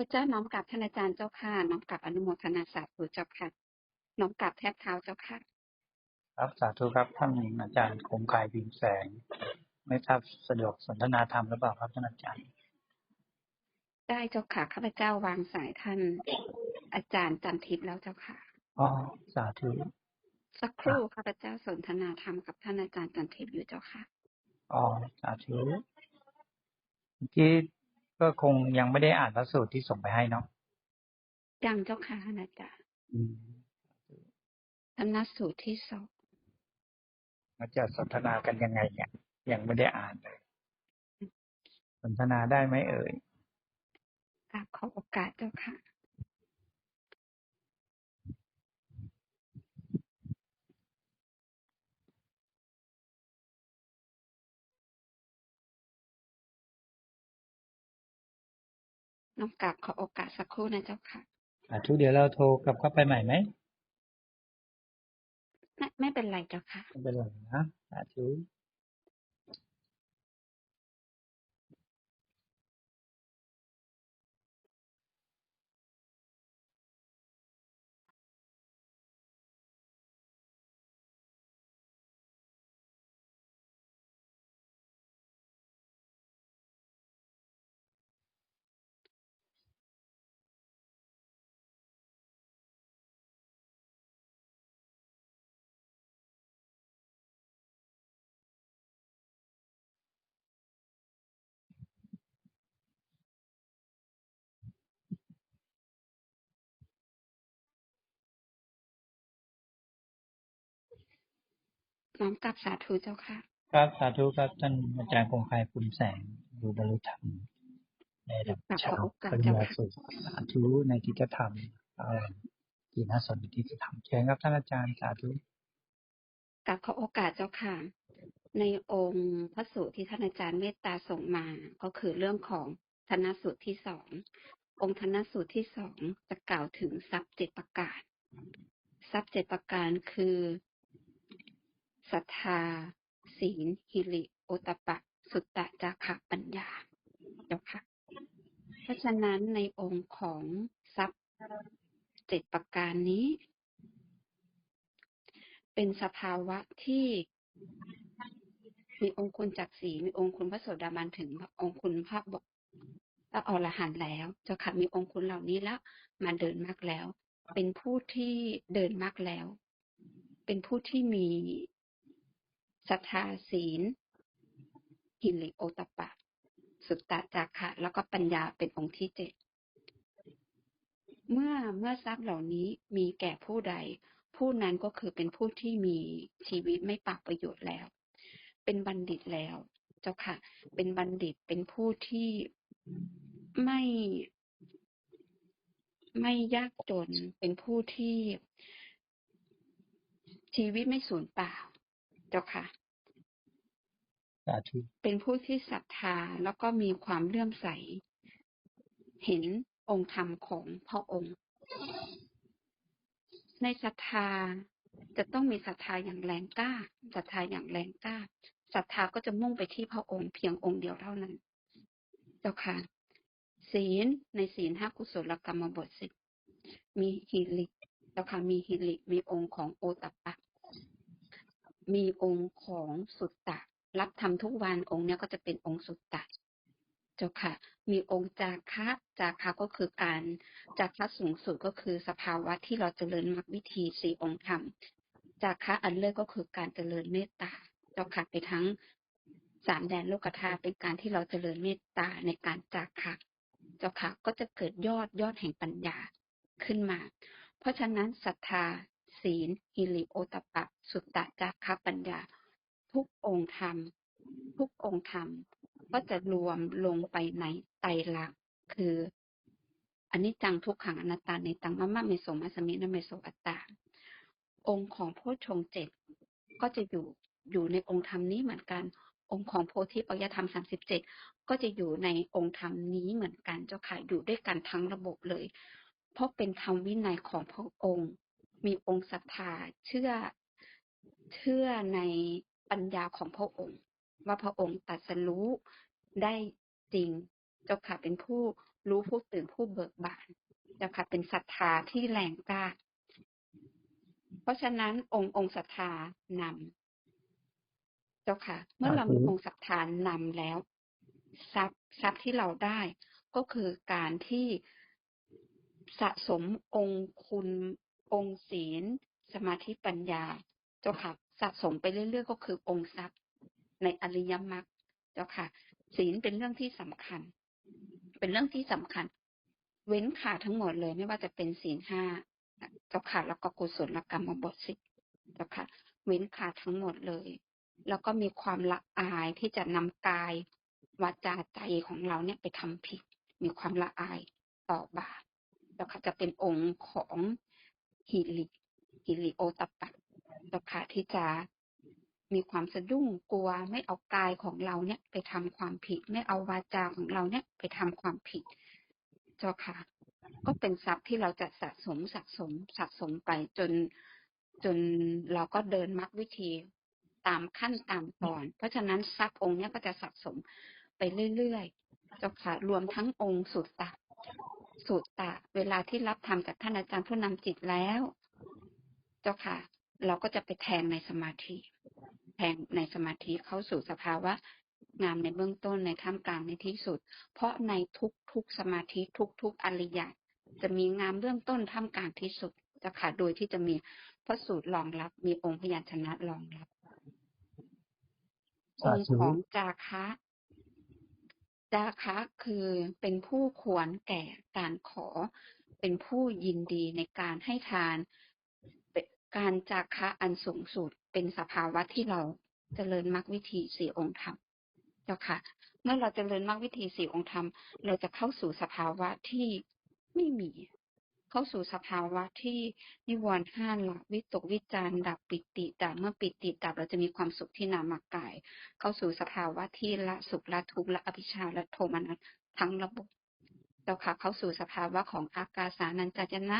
ระเจ้าน้อมกราบท่านอาจารย์เจ้าค่ะน้อมกราบอนุโมทนาสาธุเจ้าค่ะน้อมกราบแทบเท้าเจ้าค่ะ ครับสาธุครับท่านอาจารย์คงคายพิมพ์แสง ไม่ทราบสะดวกสนทนาธรรมหรือเปล่าครับท่านอาจารย์ ได้เจ้าค่ะข้าพเจ้าวางสายท่าน อาจารย์จันทิพย์แล้วเจ้าค่ะอ๋อสาธุสักครู่ข้าพเจ้าสนทนาธรรมกับท่านอาจารย์จันทิพย์อยู่เจ้าค่ะอ๋อสาธุเมื่อกี้ ก็คงยังไม่ได้อ่านพระสูตรที่ส่งไปให้เนาะยังเจ้าค่ะท่านอาจารย์อืมธนสูตรที่สองมันจะสนทนากันยังไงเนี่ย ยังไม่ได้อ่านเลยสนทนาได้ไหมเอ่ยกราบขอโอกาสเจ้าค่ะ น้องกราบขอโอกาสสักครู่นะเจ้าค่ะสาธุเดี๋ยวเราโทรกลับเข้าไปใหม่ไหมไม่ไม่เป็นไรเจ้าค่ะไม่เป็นไรนะสาธุ น้อมกราบสาธุเจ้าค่ะ ครับสาธุครับท่านอาจารย์คงคายภูมิแสงดูบรรลุธรรมในระดับขอชาวโอกาสปริญเจ้าญาค่ะสูตรสาธุในกิจธรรมอะไรที่น่าสนที่จะทำเชิญครับท่านอาจารย์สาธุกราบขอโอกาสเจ้าค่ะ ในองค์พระสูตรที่ท่านอาจารย์เมตตาส่งมา ก็คือเรื่องของธนสูตรที่สององค์ธนสูตรที่สองจะกล่าวถึงทรัพย์เจ็ดประการทรัพย์เจ็ดประการคือ ศรัทธา ศีล หิริ โอตปปะ สุตตะจาคะปัญญาเจ้าค่ะ เพราะฉะนั้นในองค์ของทรัพย์เจ็ดประการนี้ เป็นสภาวะที่มีองค์คุณจักสีมีองค์คุณพระโสดาบันถึงองค์คุณพระบอกพระอรหันต์แล้วเจ้าค่ะมีองค์คุณเหล่านี้แล้วมาเดินมากแล้ว เป็นผู้ที่เดินมากแล้ว เป็นผู้ที่มี ศรัทธาศีลหิริโอตปปะ สุตตะจาคะแล้วก็ปัญญาเป็นองค์ที่เจ็ดเมื่อเมื่อทรัพย์เหล่านี้มีแก่ผู้ใด ผู้นั้นก็คือเป็นผู้ที่มีชีวิตไม่ปากประโยชน์แล้ว เป็นบัณฑิตแล้ว เจ้าค่ะ เป็นบัณฑิตเป็นผู้ที่ไม่ไม่ยากจนเป็นผู้ที่ชีวิตไม่สูญเปล่า เจ้าค่ะ เป็นผู้ที่ศรัทธาแล้วก็มีความเลื่อมใส เห็นองค์ธรรมของพระองค์ ในศรัทธาจะต้องมีศรัทธาอย่างแรงกล้าศรัทธาอย่างแรงกล้าศรัทธาก็จะมุ่งไปที่พระองค์เพียงองค์เดียวเท่านั้น เจ้าค่ะ ศีลในศีลห้ากุศลกรรมบทสิบมีหิริเจ้าค่ะมีหิริมีองค์ของโอตปปะมีองค์ของสุตตะ รับทำทุกวันองค์เนี้ยก็จะเป็นองค์สุตตะเจ้าค่ะ มีองค์จาคะจาคะก็คือการจาคะสูงสุดก็คือสภาวะที่เราเจริญมรรควิธีสี่องค์ธรรมจาคะอันเลิศก็คือการเจริญเมตตาเจ้าค่ะไปทั้งสามแดนโลกธาตุเป็นการที่เราเจริญเมตตาในการจาคะเจ้าค่ะก็จะเกิดยอดยอดแห่งปัญญาขึ้นมา เพราะฉะนั้นศรัทธา ศีล หิริโอตปปะสุตตะจาคะปัญญา ทุกองค์ธรรม ทุกองค์ธรรม ก็จะรวมลงไปในไตรลักษณ์คืออันนี้จังทุกขังอนัตตาในตังมะมะเมโสมัสมินะเมโสอัตตา องค์ของโพชฌงเจ็ดก็จะอยู่อยู่ในองค์ธรรมนี้เหมือนกัน องค์ของโพธิปัจจธรรมสามสิบเจ็ดก็จะอยู่ในองค์ธรรมนี้เหมือนกันเจ้าค่ะอยู่ด้วยกันทั้งระบบเลย เพราะเป็นธรรมวินัยของพระองค์ มีองค์ศรัทธาเชื่อเชื่อใน ปัญญาของพระองค์ ว่าพระองค์ตรัสรู้ได้จริง เจ้าค่ะเป็นผู้รู้ผู้ตื่นผู้เบิกบานเจ้าค่ะเป็นศรัทธาที่แรงกล้า เพราะฉะนั้นองค์องค์ศรัทธานำเจ้าค่ะ เมื่อเรามีองค์ศรัทธานำแล้ว ทรัพย์ทรัพย์ที่เราได้ก็คือการที่สะสมองค์คุณองค์ศีล สมาธิปัญญา เจ้าค่ะ สะสมไปเรื่อยๆก็คือองค์ทรัพย์ ในอริยมรรคเจ้าค่ะ ศีลเป็นเรื่องที่สำคัญ เป็นเรื่องที่สำคัญ เว้นขาดทั้งหมดเลยไม่ว่าจะเป็นศีลห้าเจ้าค่ะแล้วก็กุศลกรรมบทสิเจ้าค่ะ เว้นขาดทั้งหมดเลย แล้วก็มีความละอายที่จะนำกายวาจาใจของเราเนี่ยไปทำผิด มีความละอายต่อบาปแล้วค่ะจะเป็นองค์ของหิริหิริโอตปปะเจ้าค่ะที่จะมีความสะดุ้งกลัว ไม่เอากายของเราเนี่ย ไปทำความผิด ไม่เอาวาจาของเราเนี่ย ไปทำความผิด เจ้าค่ะ ก็เป็นทรัพย์ที่เราจะสะสมสะสมสะสมไปจนจนเราก็เดินมรรควิธีตามขั้นตามตอน เพราะฉะนั้นทรัพย์องค์เนี้ยก็จะสะสมไปเรื่อยๆเจ้าค่ะ รวมทั้งองค์สุตตะสุตตะ เวลาที่รับธรรมจากท่านอาจารย์ผู้นำจิตแล้ว เจ้าค่ะ เราก็จะไปแทงในสมาธิ แทงในสมาธิเข้าสู่สภาวะงามในเบื้องต้นในท่ามกลางในที่สุด เพราะในทุกทุกสมาธิทุกทุกอริยะจะมีงามเบื้องต้นท่ามกลางที่สุดเจ้าค่ะโดยที่จะมีพระสูตรรองรับ มีองค์พยัญชนะรองรับองค์ของจาคะจาคะคือเป็นผู้ควรแก่การขอ เป็นผู้ยินดีในการให้ทาน การจากคะอันสูงสุดเป็นสภาวะที่เราจเจริญมรรควิธีสี่องค์ธรรมเจ้าค่ะ เมื่อเราจเจริญมรรควิธีสี่องค์ธรรม เราจะเข้าสู่สภาวะที่ไม่มี เข้าสู่สภาวะที่นิวรณ์ห้าละวิตกวิจารดับปิติดับเมื่อปิติดับเราจะมีความสุขที่นามกาย เข้าสู่สภาวะที่ละสุขละทุกข์ละอภิชาละโทมนัสทั้งระบบ เจ้าค่ะเข้าสู่สภาวะของอากาสานัญจายนะ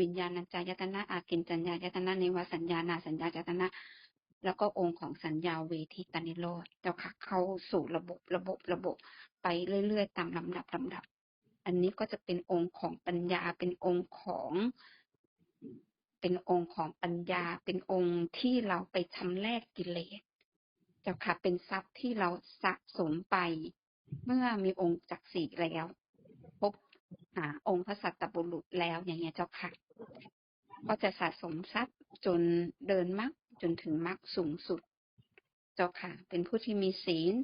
วิญญาณัญจายตนะ อากินจัญญายตนะเนวสัญญานาสัญญายตนะ แล้วก็องค์ของสัญญาเวทีตานิโรธเจ้าค่ะเข้าสู่ระบบระบบระบบ ไปเรื่อยๆตามลำดับลำดับ อันนี้ก็จะเป็นองค์ของปัญญาเป็นองค์ของ เป็นองค์ของปัญญา เป็นองค์ที่เราไปชำแรกกิเลสเจ้าค่ะเป็นทรัพย์ที่เราสะสมไป เมื่อมีองค์จักสีแล้ว หาองค์พระสัตตบุรุษแล้วอย่างเงี้ยเจ้าค่ะ ก็จะสะสมทรัพย์จนเดินมรรคจนถึงมรรคสูงสุด เจ้าค่ะ เป็นผู้ที่มีศีล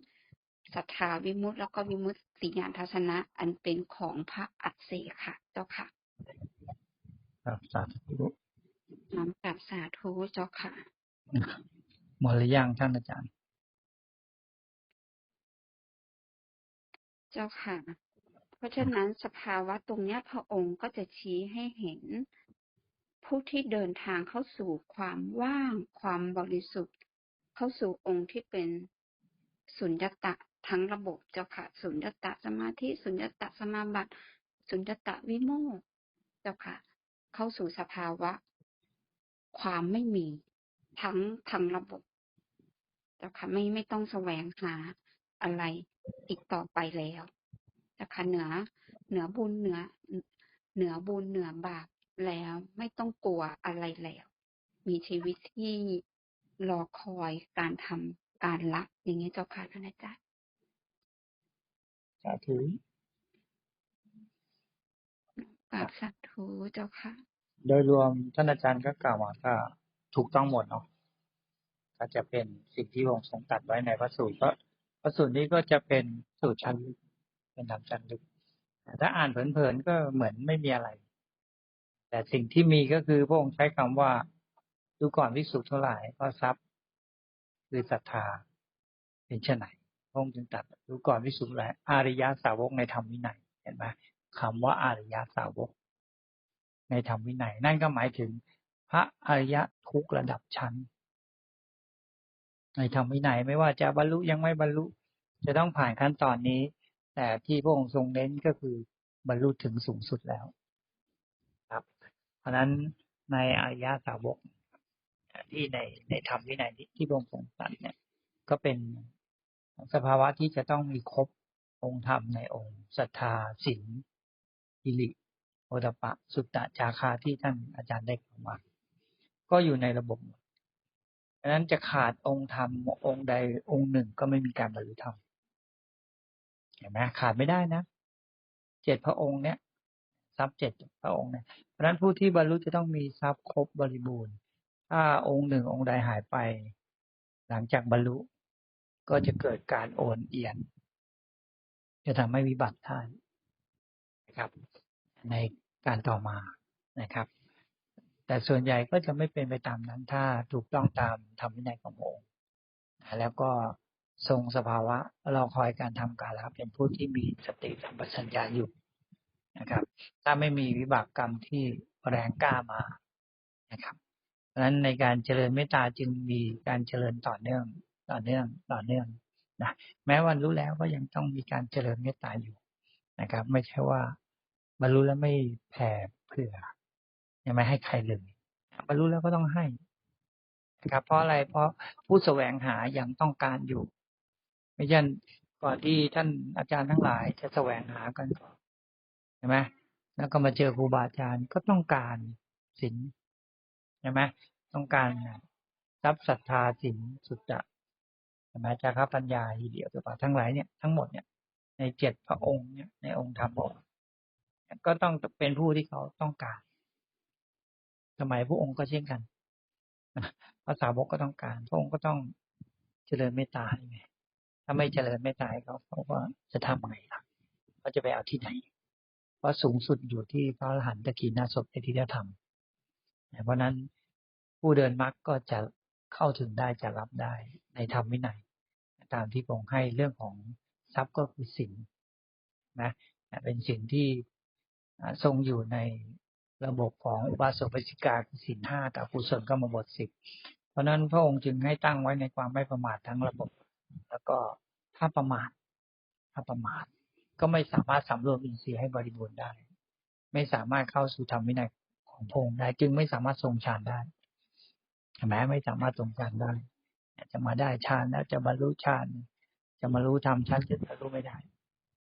ศรัทธาวิมุตติแล้วก็วิมุตติญาณทัศนะ อันเป็นของพระอัจเสค่ะ เจ้าค่ะครับสาธุน้อมกราบสาธุเจ้าค่ะหมดหรือยังท่านอาจารย์ เจ้าค่ะ เพราะฉะนั้นสภาวะตรงนี้พระองค์ก็จะชี้ให้เห็น ผู้ที่เดินทางเข้าสู่ความว่าง ความบริสุทธิ์ เข้าสู่องค์ที่เป็นสุญญตะทั้งระบบเจ้าค่ะสุญญตะสมาธิสุญญตะสมาบัติสุญญตะวิโมกเจ้าค่ะ เข้าสู่สภาวะ ความไม่มีทั้งทั้งระบบเจ้าค่ะไม่ไม่ต้องแสวงหาอะไรอีกต่อไปแล้ว จ้าค่ะเหนือ เหนือบุญเหนือ เหนือบุญเหนือบาปแล้วไม่ต้องกลัวอะไรแล้ว มีชีวิตที่รอคอยการทำการละอย่างนี้เจ้าค่ะท่านอาจารย์สาธุกราบสาธุเจ้าค่ะ โดยรวมท่านอาจารย์ก็กล่าวว่าก็ถูกต้องหมดเนาะก็จะเป็นสิ่งที่องค์ทรงตรัดไว้ในพระสูตรก็พระสูตรนี้ก็จะเป็นสูตรชั้นลึก เป็นธรรมชั้นลึกแต่ถ้าอ่านเผินๆก็เหมือนไม่มีอะไร แต่สิ่งที่มีก็คือพระองค์ใช้คำว่าดูก่อนวิสุทธ์เท่าไหร่ก็ทรัพย์คือศรัทธาเป็นเช่นไหนพระองค์จึงตัดดูก่อนวิสุทธ์แหละอริยสาวกในธรรมวินัยเห็นไหมคำว่าอริยสาวก ในธรรมวินัย นั่นก็หมายถึง พระอริยะทุกระดับชั้น ในธรรมวินัยไม่ว่าจะบรรลุยังไม่บรรลุ จะต้องผ่านขั้นตอนนี้ แต่ที่พระองค์ทรงเน้นก็คือบรรลุถึงสูงสุดแล้ว ครับ เพราะฉะนั้นในอริยสาวกที่ในในธรรมวินัยที่พระองค์ทรงตรัสเนี่ย ก็เป็นสภาวะที่จะต้องมีครบองค์ธรรมในองค์ศรัทธาศีลฮิริโอตปะ สุตตะจาคาที่ท่านอาจารย์ได้กล่าวมาก็อยู่ในระบบหมดดังนั้นจะขาดองค์ธรรมองค์ใดองค์หนึ่งก็ไม่มีการบรรลุธรรม เห็นไหมขาดไม่ได้นะเจ็ดพระองค์เนี้ยทรัพย์เจ็ดพระองค์เนี่ยเพราะนั้นผู้ที่บรรลุจะต้องมีทรัพย์ครบบริบูรณ์ ถ้าองค์หนึ่งองค์ใดหายไป หลังจากบรรลุก็จะเกิดการโอนเอียน จะทำให้วิบัติได้นนะครับ ในการต่อมานะครับ แต่ส่วนใหญ่ก็จะไม่เป็นไปตามนั้นถ้าถูกต้องตามธรรมวินัยขององค์ แล้วก็ ทรงสภาวะรอคอยการทำการแล้วเป็นผู้ที่มีสติสัมปชัญญะอยู่นะครับ ถ้าไม่มีวิบากกรรมที่แรงกล้ามานะครับเพราะฉะนั้นในการเจริญเมตตาจึงมีการเจริญต่อเนื่อง ต่อเนื่องต่อเนื่องนะแม้วันรู้แล้วก็ยังต้องมีการเจริญเมตตาอยู่นะครับ ไม่ใช่ว่าบรรลุแล้วไม่แผ่เผื่อยังไม่ให้ใครเลยบรรลุแล้วก็ต้องให้นะครับเพราะอะไรเพราะผู้แสวงหายังต้องการอยู่ ไม่ใช่ก่อนที่ท่านอาจารย์ทั้งหลายจะแสวงหากันก่อนใช่ไหมแล้วก็มาเจอครูบาอาจารย์ก็ต้องการศีลใช่ไหมต้องการทรัพย์ศรัทธาศีลสุดจะใช่ไหมจาระปัญญาอีเดียวตัวปาทั้งหลายเนี่ยทั้งหมดเนี่ยในเจ็ดพระองค์เนี่ยในองค์ธรรมบอกก็ต้องเป็นผู้ที่เขาต้องการ สมัยพระองค์ก็เช่นกันภาษาบกก็ต้องการ พระองค์ก็ต้องเจริญเมตตาไง ถ้าไม่เจริญเมตตายเขาเขาก็จะทำยังไงล่ะเขาจะไปเอาที่ไหน เพราะสูงสุดอยู่ที่พระอรหันตะกีนาศพในที่ธรรมเพราะนั้นผู้เดินมรรคก็จะเข้าถึงได้จะรับได้ในธรรมวินัยตามที่พระองค์ให้เรื่องของทรัพย์ก็คือสินนะเป็นสิ่งที่ทรงอยู่ในระบบของอุบาสกปสิกาคือสินห้ากับกุศลกรรมบทสิบเพราะนั้นพระองค์จึงให้ตั้งไว้ในความไม่ประมาททั้งระบบ แล้วก็ถ้าประมาทถ้าประมาทก็ไม่สามารถสำรวมอินทรีย์ให้บริบูรณ์ได้ ไม่สามารถเข้าสู่ธรรมวินัยของพระองค์ได้ จึงไม่สามารถทรงฌานได้แม้ไม่สามารถทรงฌานได้จะมาได้ฌานแล้วจะบรรลุฌานจะมารู้ธรรมชั้นจะบรรลุไม่ได้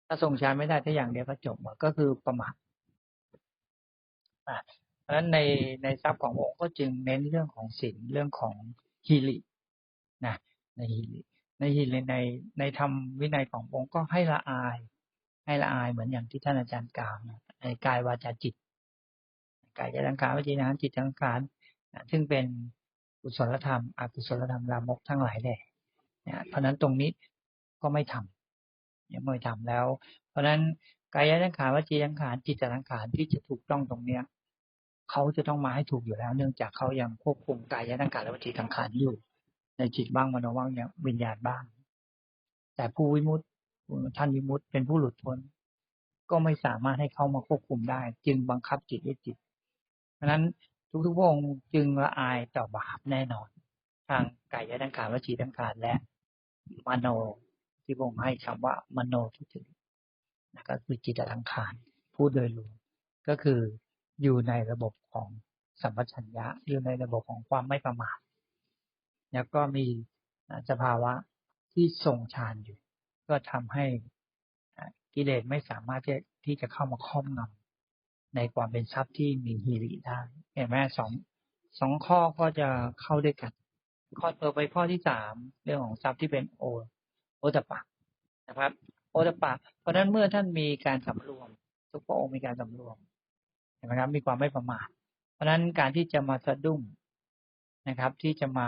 ถ้าทรงฌานไม่ได้ถ้าอย่างเดียวก็จบก็คือประมาทเพราะฉะนั้นในในทรัพย์ขององค์ก็จึงเน้นเรื่องของศีลเรื่องของฮิรินะในฮิริ ในฮิริในในธรรมวินัยขององค์ก็ให้ละอาย ให้ละอายเหมือนอย่างที่ท่านอาจารย์กล่าวนะในกายวาจาจิตกายจังการวจิตรจิตจังการซึ่งเป็นกุศลธรรมอกุศลธรรมลามกทั้งหลายแหละเพราะนั้นตรงนี้ก็ไม่ทำยังไม่ทำแล้ว เพราะนั้นกายสังขารวจีสังขารจิตสังขารที่จะถูกต้องตรงเนี้ยเขาจะต้องมาให้ถูกอยู่แล้ว เนื่องจากเขายังควบคุมกายสังขารและวจีสังขารอยู่ ในจิตบ้างมโนบ้างเนี่ยวิญญาณบ้าง แต่ผู้วิมุตติท่านวิมุตติเป็นผู้หลุดพ้น ก็ไม่สามารถให้เขามาควบคุมได้ จึงบังคับจิตด้วยจิต เพราะนั้นทุกๆพงจึงละอายต่อบาปแน่นอน ทางกายสังขารวจีสังขารและมโนที่พงให้คำว่ามโนที่ถึงนะก็คือจิตสังขารพูดโดยรวมก็คืออยู่ในระบบของสัมปชัญญะอยู่ในระบบของความไม่ประมาท แล้วก็มีสภาวะที่ทรงฌานอยู่ ก็ทำให้กิเลสไม่สามารถที่จะเข้ามาครอบงำในความเป็นทรัพย์ที่มีฮิริได้เห็นไหมสองสองข้อก็จะเข้าด้วยกัน ข้อต่อไปข้อที่สามเรื่องของทรัพย์ที่เป็นโอโอตปะนะครับ โอตปะ เพราะนั้นเมื่อท่านมีการสำรวม ทุกพระองค์มีการสำรวมเห็นไหมครับมีความไม่ประมาทเพราะนั้นการที่จะมาสะดุ้งนะครับ ที่จะมา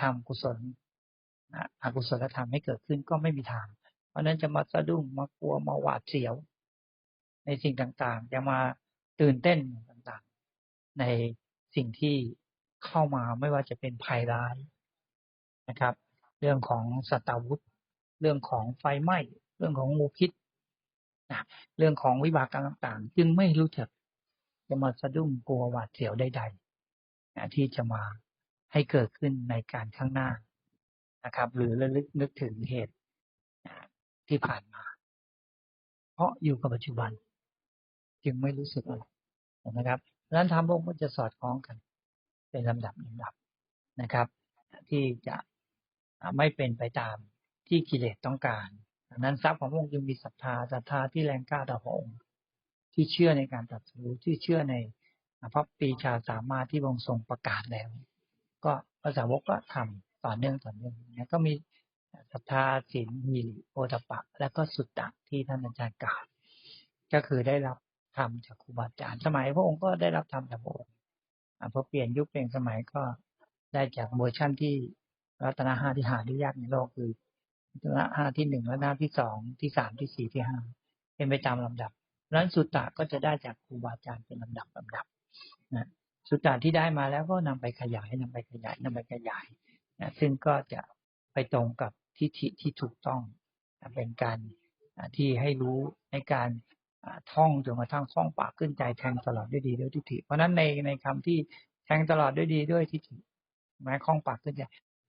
ทำกุศลอกุศลธรรมให้เกิดขึ้นก็ไม่มีทาง เพราะนั้นจะมาสะดุ้งมากลัวมาหวาดเสียว ในสิ่งต่างๆ จะมาตื่นเต้นต่างๆ ในสิ่งที่เข้ามาไม่ว่าจะเป็นภัยร้ายนะครับ เรื่องของสัตวุธ เรื่องของไฟไหม้ เรื่องของงูพิษนะเรื่องของวิบากกรรมต่างๆ จึงไม่รู้จักจะมาสะดุ้งกลัวหวาดเสียวใดๆนะที่จะมา ให้เกิดขึ้นในการข้างหน้านะครับ หรือระลึกนึกถึงเหตุที่ผ่านมา เพราะอยู่กับปัจจุบัน จึงไม่รู้สึกอะไรนะครับนั้นธรรมองก็จะสอดคล้องกัน เป็นลำดับลำดับนะครับ ที่จะไม่เป็นไปตามที่กิเลสต้องการดังนั้นทรัพย์ของพระองค์จึงมีศรัทธาศรัทธาที่แรงกล้าต่อพระองค์ที่เชื่อในการตรัดรู้ที่เชื่อในพระปีชาสามารถที่พระองค์ทรงประกาศแล้ว ก็ภาษาวกก็ทำต่อเนื่องต่อเนื่องนะก็มีศรัทธาศีลมีโอตปะ และก็สุตตะที่ท่านอาจารย์กล่าวก็คือได้รับธรรมจากครูบาอาจารย์สมัยพระองค์ก็ได้รับธรรมจากพระองค์พอเปลี่ยนยุคเปลี่ยนสมัยก็ได้จากเวอร์ชั่นที่รัตนห้าที่หาได้ยากในโลกคือรัตนห้าที่หนึ่งรัตนาที่สองที่สามที่สี่ที่ห้าเป็นไปตามลำดับเพราะฉะนั้นสุตตะก็จะได้จากครูบาอาจารย์เป็นลำดับลำดับนะ สุตตะที่ได้มาแล้วก็นำไปขยายนำไปขยายนำไปขยายนะซึ่งก็จะไปตรงกับทิฏฐิที่ถูกต้องนะเป็นการที่ให้รู้ในการท่องจนกระทั่งคล่องปากขึ้นใจแทงตลอดด้วยดีด้วยทิฏฐิ เพราะฉะนั้นในในคำที่แทงตลอดด้วยดีด้วยทิฏฐิแม้คล่องปากขึ้นใจ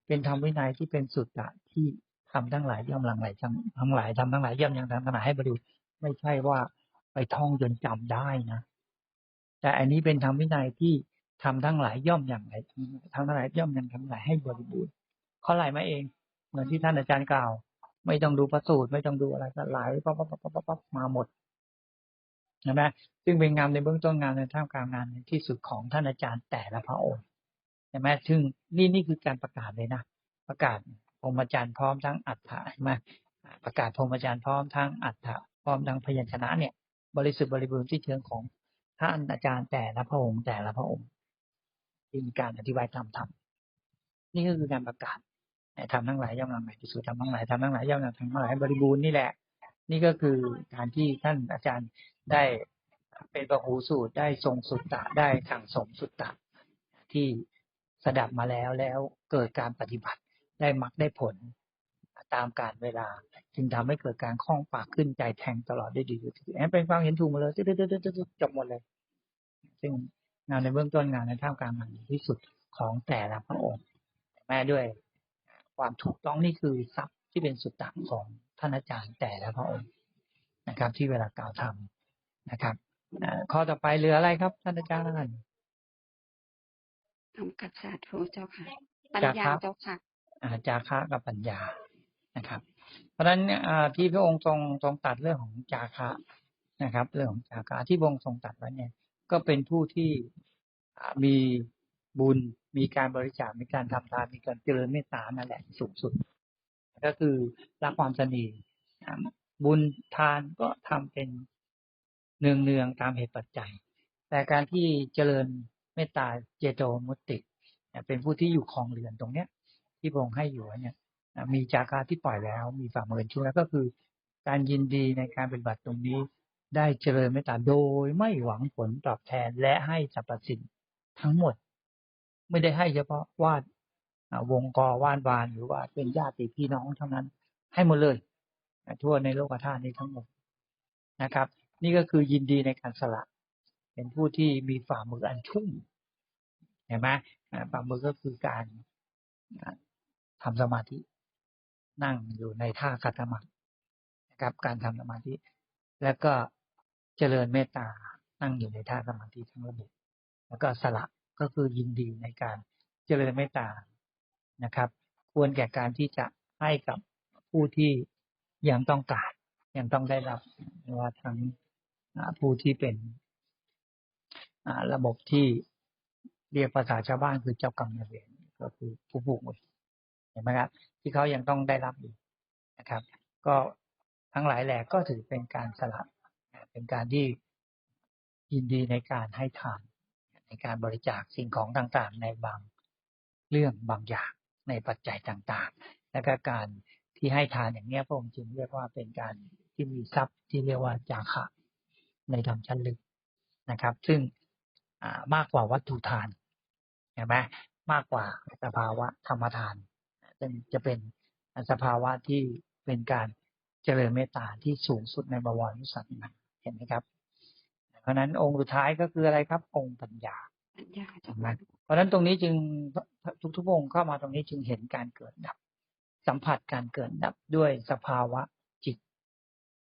เป็นธรรมวินัยที่เป็นสุดละที่ทำทั้งหลายย่อมหลังไหลทั้งทั้งหลายทำทั้งหลายย่อมยังทำทั้งหลายให้บริบูรณ์ไม่ใช่ว่าไปท่องจนจำได้นะ แต่อันนี้เป็นธรรมวินัยที่ทำทั้งหลายย่อมอย่างไรทำทั้งหลายย่อมอยังทั้งหลายให้บริบูรณ์เขาไหลมาเอง เหมือนที่ท่านอาจารย์กล่าว ไม่ต้องดูพระสูตรไม่ต้องดูอะไรก็ไหลปั๊บปั๊บปั๊บปั๊บปั๊บมาหมดใช่ไหมซึ่งเป็นงานในเบื้องต้นงานในท่ามกลางงานในที่สุดของท่านอาจารย์แต่ละพระองค์ใช่ไหมซึ่งนี่นี่คือการประกาศเลยนะประกาศพรหมจรรย์พร้อมทั้งอัฏฐะใช่ไหมประกาศพรหมจรรย์พร้อมทั้งอัฏฐะพร้อมทั้งพยัญชนะเนี่ย บริสุทธิ์บริบูรณ์ที่เชิงของ ท่านอาจารย์แต่ละพระองค์แต่ละพระองค์ที่มีการอธิบายธรรมธรรมนี่ก็คือการประกาศทำทั้งหลายย่อมนำไปที่สุดทำทั้งหลายทำทั้งหลายย่อมนำทั้งหลายบริบูรณ์นี่แหละ นี่ก็คือการที่ท่านอาจารย์ได้เป็นประหูสูตรได้ทรงสุตตะได้สั่งสมสุตตะที่สดับมาแล้วแล้วเกิดการปฏิบัติได้มักได้ผล ตามการเวลา จึงทำให้เกิดการคล่องปากขึ้นใจแทงตลอดได้ดีแอนเป็นความเห็นถูกหมาเลยจบหมดเลย ซึ่งงานในเบื้องต้นงานในท่ามกลางงานที่สุดของแต่ละพระองค์แม้ด้วย ความถูกต้องนี่คือทรัพย์ที่เป็นสุดต่างของท่านอาจารย์แต่ละพระองค์นะครับ ที่เวลากล่าวทำนะครับข้อต่อไปเหลืออะไรครับ ท่านอาจารย์ทำกัจจาทุเจ้าค่ะ ปัญญาครับเจ้าค่ะอาจาคะกับปัญญา นะครับ เพราะฉะนั้นอ่าที่พระองค์ทรงทรงตัดเรื่องของจาคะนะครับ เรื่องของจาคะที่พระองค์ทรงตัดไว้เนี่ย ก็เป็นผู้ที่มีบุญมีการบริจาคมีการทำทานมีการเจริญเมตตานั่นแหละสูงสุด ก็คือรักความสนิทบุญทานก็ทำเป็นเนืองเนืองๆตามเหตุปัจจัย แต่การที่เจริญเมตตาเจโตมุตติเป็นผู้ที่อยู่ครองเรือนตรงเนี้ย ที่พระองค์ให้อยู่เนี่ย มีจาคะที่ปล่อยแล้ว มีฝ่ามือช่วก็คือ การยินดีในการปฏิบัติตรงนี้ ได้เจริญเมตตาโดยไม่หวังผลตอบแทนและให้สรรพสิ่งทั้งหมด ไม่ได้ให้เฉพาะวาดวงกอว่านวานหรือว่าเป็นญาติพี่น้องเท่านั้น ให้หมดเลย ทั่วในโลกธาตุนี้ทั้งหมดนะครับ นี่ก็คือยินดีในการสละเป็นผู้ที่มีฝ่ามืออันชุ่มเห็นไหมฝ่ามือก็คือการอะทำสมาธิ นั่งอยู่ในท่าคัตสมาธินะครับ การทำสมาธิ แล้วก็เจริญเมตตานั่งอยู่ในท่าสมาธิทั้งระบบแล้วก็สละก็คือยินดีในการเจริญเมตตานะครับ ควรแก่การที่จะให้กับผู้ที่ยังต้องการยังต้องได้รับไม่ว่าทั้งผู้ที่เป็นระบบที่เรียกภาษาชาวบ้านคือเจ้ากรรมนายเวรก็คือผู้ผูกหมดเห็นไหมครับ ที่เขายังต้องได้รับอยู่นะครับ ก็ทั้งหลายแหล่ก็ถือเป็นการสละเป็นการที่ยินดีในการให้ทานในการบริจาคสิ่งของต่างๆ ในบางเรื่องบางอย่างในปัจจัยต่างๆ และก็การที่ให้ทานอย่างนี้พระองค์จึงเรียกว่าเป็นการที่มีทรัพย์ที่เรียกว่าจาคะในธรรมชั้นลึกนะครับ ซึ่งมากกว่าวัตถุทานเห็นไหมมากกว่าสภาวะธรรมทาน ซึ่งจะเป็นสภาวะที่เป็นการเจริญเมตตาที่สูงสุดในบวรนุสัตนะเห็นไหมครับ เพราะฉะนั้นองค์สุดท้ายก็คืออะไรครับ องค์ปัญญาปัญญาเจ้าเห็นไหมค่ะเพราะฉะนั้นตรงนี้จึงทุกทุกๆองค์เข้ามาตรงนี้จึงเห็นการเกิดดับ สัมผัสการเกิดดับด้วยสภาวะจิต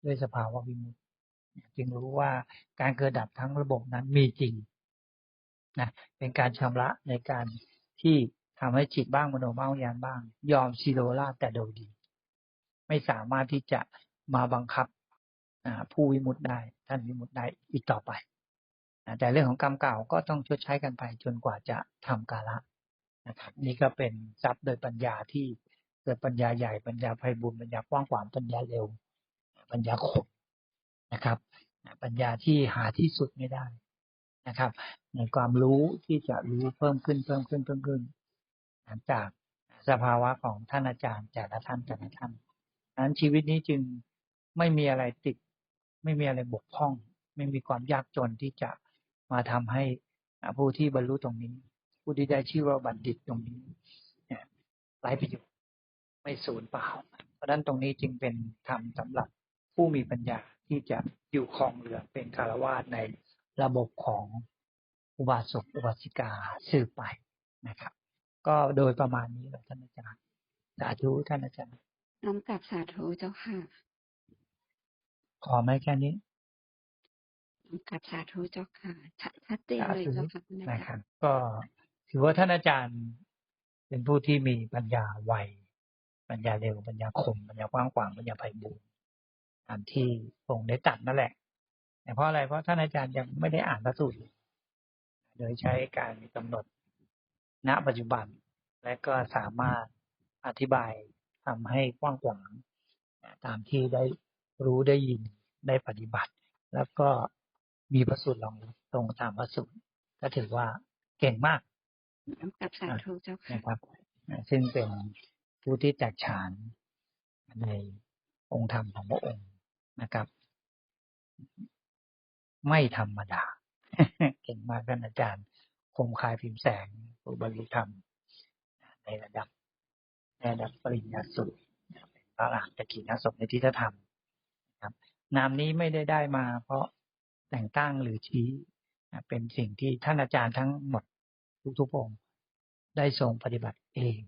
ด้วยสภาวะวิมุตติจึงรู้ว่าการเกิดดับทั้งระบบนั้นมีจริงนะเป็นการชำระในการที่ ทำให้จิตบ้างมโนบ้างวิญญาณบ้าง ยอมซีโรราแต่โดยดี ไม่สามารถที่จะมาบังคับผู้วิมุตได้ท่านวิมุตได้อีกต่อไปแต่เรื่องของกรรมเก่าก็ต้องชดใช้กันไปจนกว่าจะทำกาละนะครับ นี่ก็เป็นทรัพย์โดยปัญญาที่เกิดปัญญาใหญ่ปัญญาไพบุญปัญญากว้างขวางปัญญาเร็ว ปัญญาคมนะครับ ปัญญาที่หาที่สุดไม่ได้นะครับ ในความรู้ที่จะรู้เพิ่มขึ้นเพิ่มขึ้นเพิ่มขึ้น หลังจากสภาวะของท่านอาจารย์แต่ละท่านแต่ละท่านดังนั้นชีวิตนี้จึงไม่มีอะไรติด ไม่มีอะไรบกพร่อง ไม่มีความยากจนที่จะมาทำให้ผู้ที่บรรลุตรงนี้ ผู้ที่ได้ชื่อว่าบัณฑิตตรงนี้เนี่ยไร้ประโยชน์ไม่สูญเปล่า เพราะนั้นตรงนี้จึงเป็นธรรมสำหรับผู้มีปัญญาที่จะอยู่ครองเรือเป็นคารวาสในระบบของอุบาสกอุบาสิกาสืบไปนะครับ ก็โดยประมาณนี้แหละท่านอาจารย์ สาธุท่านอาจารย์ น้อมกลับสาธุเจ้าค่ะ ขอไหมแค่นี้น้อมกลับสาธุเจ้าค่ะชัดชัดเจนเลยเจ้าค่ะคุณอานะจาครัรบย์ก็ถือว่าท่านอาจารย์เป็นผู้ที่มีปัญญาไวปัญญาเร็วปัญญาคมปัญญากว้างขวางปัญญาไพบูลย์ตามที่พระองค์ได้ตรัดนั่นแหละแต่เพราะอะไรเพราะท่านอาจารย์ยังไม่ได้อ่านพระสูตรโดยใช้การกำหนด ณปัจจุบัน และก็สามารถอธิบายทำให้กว้างขวางตามที่ได้รู้ได้ยินได้ปฏิบัติ แล้วก็มีพระสูตรรองรับตรงตามพระสูตรก็ถือว่าเก่งมากน้อมกลับสาธุเจ้าค่ะนะครับอ่าซึ่งเป็นผู้ที่แตกฉานในองค์ธรรมของพระองค์นะครับ ไม่ธรรมดา เก่งมากท่านอาจารย์ คมคายพิมพ์แสง ผู้บรรลุธรรมในระดับในระดับปริญญาสุเป็นพระอรหันตกิจสมในทิฏฐธรรมนะครับนามนี้ไม่ได้ได้มา เพราะแต่งตั้งหรือชี้เป็นสิ่งที่ท่านอาจารย์ทั้งหมดทุกๆองค์ได้ทรงปฏิบัติเอง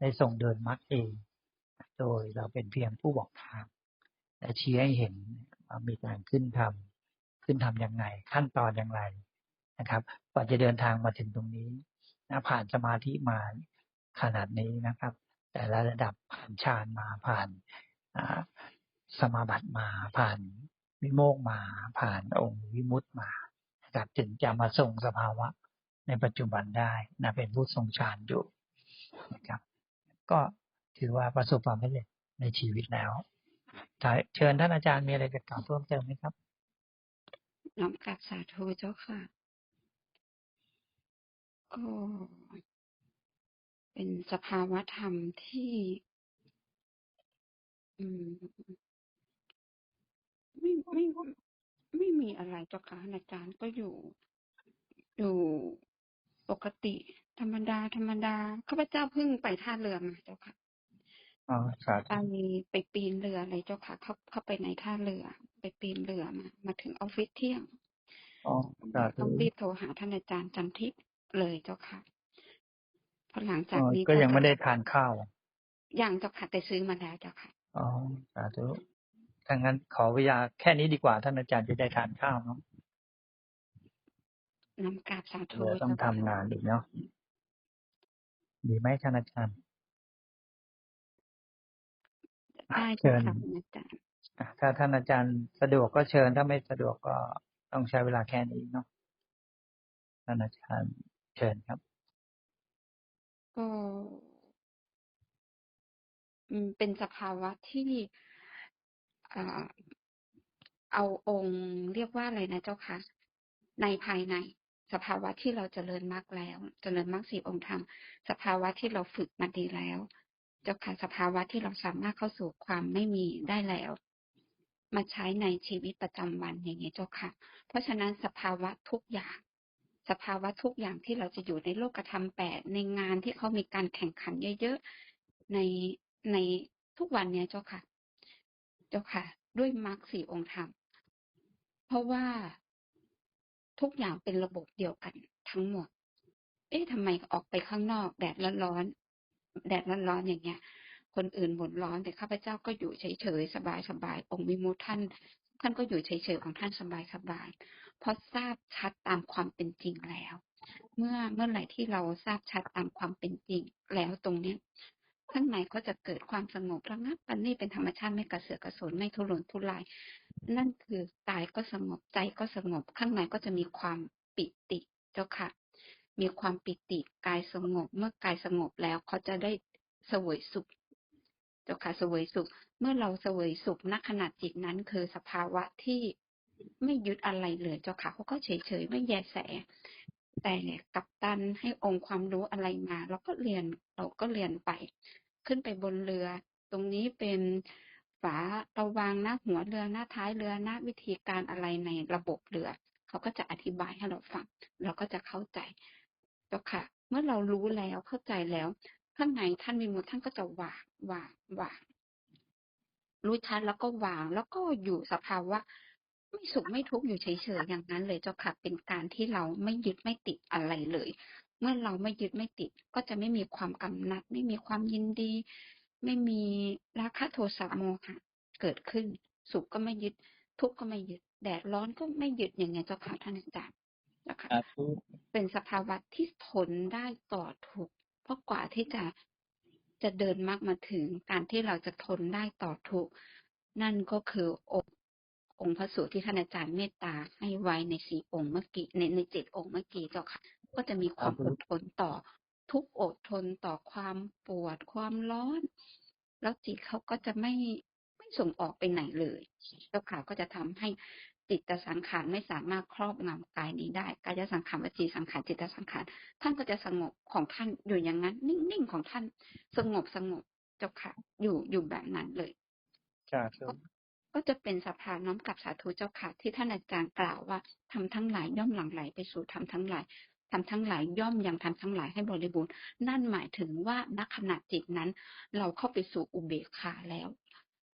ได้ทรงเดินมรรคเอง โดยเราเป็นเพียงผู้บอกทางและชี้ให้เห็นว่ามีการขึ้นทำขึ้นทำอยังไงขั้นตอนอย่างไรนะครับกว่าจะเดินทางมาถึงตรงนี้ นะผ่านสมาธิมาขนาดนี้นะครับ แต่ละระดับผ่านฌานมาผ่านสมาบัติมาผ่านวิโมกมาผ่านองค์วิมุตมานะครับถึงจะมาทรงสภาวะในปัจจุบันได้นะเป็นผู้ทรงฌานอยู่นะครับก็ถือว่าประสบความสำเร็จในชีวิตแล้วถ่ายเชิญท่านอาจารย์มีอะไรจะกล่าวเพิ่มเติมไหมครับน้อมกลับสาธุเจ้าค่ะ ก็เป็นสภาวะธรรมที่อืมไม่ไม่ไม่มีอะไรเจ้าค่ะอาจารย์ก็อยู่ อยู่ปกติ ธรรมดา ธรรมดาข้าพเจ้าเพิ่งไปท่าเรือมาเจ้าค่ะอ๋อสาไปธุไปปีนเรืออะไรเจ้าค่ะ เข้าเข้าไปในท่าเรือ ไปปีนเรือมา มาถึงออฟฟิศเที่ยงอ๋อสาธุต้องรีบโทรหาท่านอาจารย์จันทิพย์ เลยเจ้าค่ะเพราะหลังจากอ๋อนี้ก็ยังจะไม่ได้ทานข้าวยังเจ้าค่ะแต่ซื้อมาแล้วเจ้าค่ะอ๋อสาธุถ้างั้นขอเวลาแค่นี้ดีกว่าท่านอาจารย์จะได้ทานข้าวเนาะน้ำกราบสาธุเดี๋ยวต้องเจ้าทำค่ะงานอีกเนาะดีไหมท่านอาจารย์ได้เชิเจ้าญค่ะอาจารย์อะถ้าท่านอาจารย์สะดวกก็เชิญถ้าไม่สะดวกก็ต้องใช้เวลาแค่นี้เนาะท่านอาจารย์ เชิญครับก็เป็นสภาวะที่เอาองค์เรียกว่าอะไรนะเจ้าคะในภายในสภาวะที่เราเจริญมากแล้วเจริญมากสี่องค์ธรรม สภาวะที่เราฝึกมาดีแล้ว เจ้าค่ะสภาวะที่เราสามารถเข้าสู่ความไม่มีได้แล้ว มาใช้ในชีวิตประจำวันอย่างนี้เจ้าค่ะ เพราะฉะนั้นสภาวะทุกอย่าง สภาวะทุกอย่างที่เราจะอยู่ในโลกธรรมแปดในงานที่เขามีการแข่งขันเยอะๆในในทุกวันเนี้ยเจ้าค่ะ เจ้าค่ะ ด้วยมรรคสี่องค์ธรรม เพราะว่าทุกอย่างเป็นระบบเดียวกันทั้งหมด เอ๊ะทำไมออกไปข้างนอก แดดร้อนๆแดดร้อนๆอย่างเงี้ย คนอื่นบ่นร้อนแต่ข้าพเจ้าก็อยู่เฉยๆสบายๆองค์วิมุท่าน ท่านก็อยู่เฉยๆของท่านสบายๆ เพราะทราบชัดตามความเป็นจริงแล้ว เมื่อเมื่อไหร่ที่เราทราบชัดตามความเป็นจริงแล้วตรงเนี้ยข้างในก็จะเกิดความสงบระงับปันนี่เป็นธรรมชาติไม่กระเสือกกระสนไม่ทุรนทุราย นั่นคือกายก็สงบใจก็สงบข้างในก็จะมีความปิติเจ้าค่ะ มีความปิติกายสงบ เมื่อกายสงบแล้วเขาจะได้เสวยสุขเจ้าค่ะเสวยสุข เมื่อเราเสวยสุขณขณะจิตนั้นคือสภาวะที่ ไม่ยึดอะไรเลยเจ้าค่ะเขาก็เฉยเฉยๆไม่แยแส แต่เนี่ยกับตันให้องค์ความรู้อะไรมาเราก็เรียนเราก็เรียนไป ขึ้นไปบนเรือ ตรงนี้เป็นฝาระวางหน้าหัวเรือหน้าท้ายเรือหน้าวิธีการอะไรในระบบเรือเขาก็จะอธิบายให้เราฟังเราก็จะเข้าใจเจ้าค่ะ เมื่อเรารู้แล้วเข้าใจแล้วข้างในท่านมีมุตท่านก็จะวางวางวางรู้ชัดแล้วก็วางแล้วก็อยู่สภาวะ ไม่สุขไม่ทุกข์อยู่เฉยๆอย่างนั้นเลยเจ้าค่ะเป็นการที่เราไม่ยึดไม่ติดอะไรเลย เมื่อเราไม่ยึดไม่ติด ก็จะไม่มีความกำหนัด ไม่มีความยินดี ไม่มีราคะโทสะโมหะเกิดขึ้น สุขก็ไม่ยึด ทุกข์ก็ไม่ยึด แดดร้อนก็ไม่ยึดอย่างไงเจ้าค่ะท่านอาจารย์เจ้าค่ะสาธุเป็นสภาวะที่ทนได้ต่อทุกข์เพราะกว่าที่จะจะเดินมากมาถึงการที่เราจะทนได้ต่อทุกข์นั่นก็คือองค์ องค์พระสูตรที่ท่านอาจารย์เมตตาให้ไว้ในสี่องค์เมื่อกี้ในในเจ็ดองค์เมื่อกี้เจ้าค่ะ ก็จะมีความอดทนต่อทุกอดทนต่อความปวดความร้อน แล้วจิตเขาก็จะไม่ไม่ส่งออกไปไหนเลยเจ้าค่ะก็จะทำให้จิตสังขารไม่สามารถครอบงำกายนี้ได้กายสังขารวจีสังขารจิตสังขารท่านก็จะสงบของท่านอยู่อย่างนั้น นิ่งๆของท่านสงบสงบเจ้าค่ะอยู่อยู่แบบนั้นเลยสาธุ ก็จะเป็นสภาน้อมกับสาธุเจ้าค่ะที่ท่านอาจารย์กล่าวว่าทำทั้งหลายย่อมหลั่งไหลไปสู่ทำทั้งหลายทำทั้งหลายย่อมยังทำทั้งหลายให้บริบูรณ์ นั่นหมายถึงว่าณขณะจิตนั้น เราเข้าไปสู่อุเบกขาแล้ว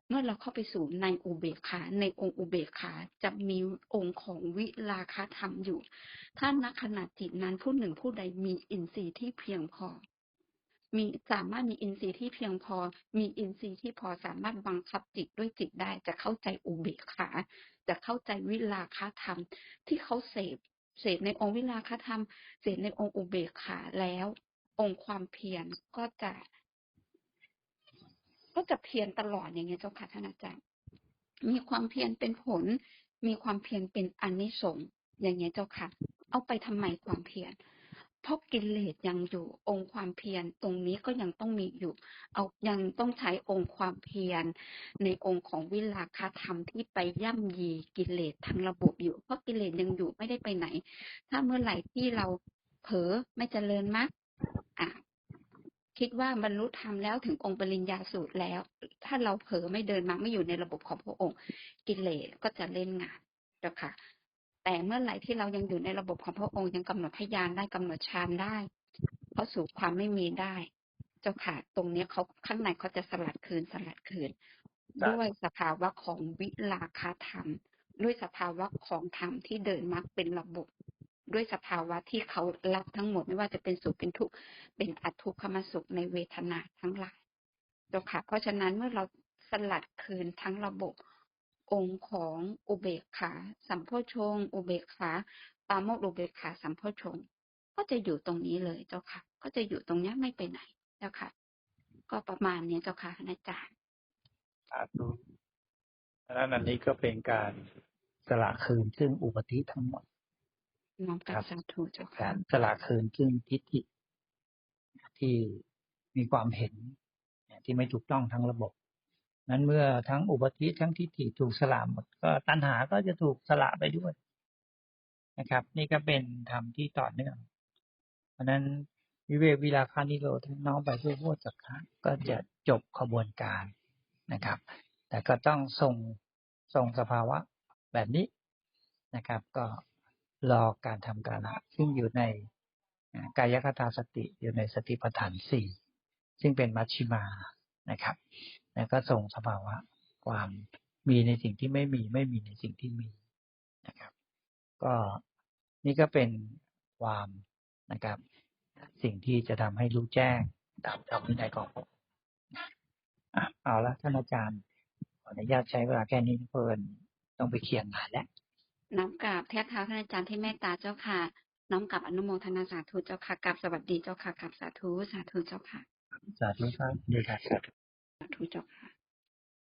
เมื่อเราเข้าไปสู่ในอุเบกขาในองค์อุเบกขาจะมีองค์ของวิราคธรรมอยู่ ถ้าณขณะจิตนั้นผู้หนึ่งผู้ใดมีอินทรีย์ที่เพียงพอ มีสามารถมีอินทรีย์ที่เพียงพอ มีอินทรีย์ที่พอสามารถบังคับจิตด้วยจิตได้ จะเข้าใจอุเบกขา จะเข้าใจวิราคธรรม ที่เขาเสพเสพในองค์วิราคธรรม เสพในองค์อุเบกขาแล้ว องค์ความเพียรก็จะ ก็จะเพียรตลอดอย่างเงี้ยเจ้าค่ะท่านอาจารย์ มีความเพียรเป็นผล มีความเพียรเป็นอนิสงส์อย่างเงี้ยเจ้าค่ะ เอาไปทำไมความเพียร เพราะกิเลสยังอยู่ องค์ความเพียรตรงนี้ก็ยังต้องมีอยู่ เอายังต้องใช้องค์ความเพียร ในองค์ของวิราคะธรรมที่ไปย่ำยีกิเลสทั้งระบบอยู่ เพราะกิเลสยังอยู่ไม่ได้ไปไหน ถ้าเมื่อไหร่ที่เราเผลอไม่เจริญมรรคอะคิดว่าบรรลุธรรมแล้วถึงองค์ปริญญาสูตรแล้ว ถ้าเราเผลอไม่เดินมาไม่อยู่ในระบบของพระองค์ กิเลสก็จะเล่นงานเจ้าค่ะ แต่เมื่อไหร่ที่เรายังอยู่ในระบบของพระองค์ยังกำหนดพยานได้กำหนดฌานได้เข้าสู่ความไม่มีได้ เจ้าค่ะ ตรงเนี้ยเขาข้างในเขาจะสลัดคืนสลัดคืน ด้วยสภาวะของวิลาคาธรรม ด้วยสภาวะของธรรมที่เดินมรรคเป็นระบบ ด้วยสภาวะที่เขารับทั้งหมดไม่ว่าจะเป็นสุขเป็นทุกข์เป็นอัตทุกขมสุขในเวทนาทั้งหลายเจ้าค่ะ เพราะฉะนั้นเมื่อเราสลัดคืนทั้งระบบ องค์ของอุเบกขาสัมโพชงค์อุเบกขาปราโมกข์อุเบกขาสัมโพชงค์ก็จะอยู่ตรงนี้เลยเจ้าค่ะ ก็จะอยู่ตรงเนี้ยไม่ไปไหนเจ้าค่ะ ก็ประมาณเนี้ยเจ้าค่ะท่านอาจารย์สาธุดังนั้นอันนี้ก็เป็นการสละคืนซึ่งอุปธิทั้งหมดน้อมกราครับบสาธุเจ้าค่ะการสละคืนซึ่งทิฏฐิที่มีความเห็นที่ไม่ถูกต้องทั้งระบบ นั้นเมื่อทั้งอุปธิทั้งทิฏฐิถูกสละหมดก็ตัณหาก็จะถูกสละไปด้วยนะครับ นี่ก็เป็นธรรมที่ต่อเนื่อง เพราะนั้นวิเวกวิราคานิโรธน้องไปเพื่อโพจักขะก็จะจบขบวนการนะครับ แต่ก็ต้องส่งส่งสภาวะแบบนี้นะครับ ก็รอการทำการละซึ่งอยู่ในกายคตาสติอยู่ในสติปัฏฐานสี่ซึ่งเป็นมัชชิมานะครับ แล้วก็ส่งสภาวะความมีในสิ่งที่ไม่มีไม่มีในสิ่งที่มีนะครับ ก็นี่ก็เป็นความนะครับ สิ่งที่จะทำให้รู้แจ้งตามธรรมวินัยของพระองค์อะเอาละท่านอาจารย์ขออนุญาตใช้เวลาแค่นี้เพลินต้องไปเขียนงานแล้วน้อมกราบแทบเท้าท่านอาจารย์ที่เมตตาเจ้าค่ะ น้อมกราบอนุโมทนาสาธุเจ้าค่ะกราบสวัสดีเจ้าค่ะกราบสาธุสาธุเจ้าค่ะ สาธุครับดีครับ 그렇 죠.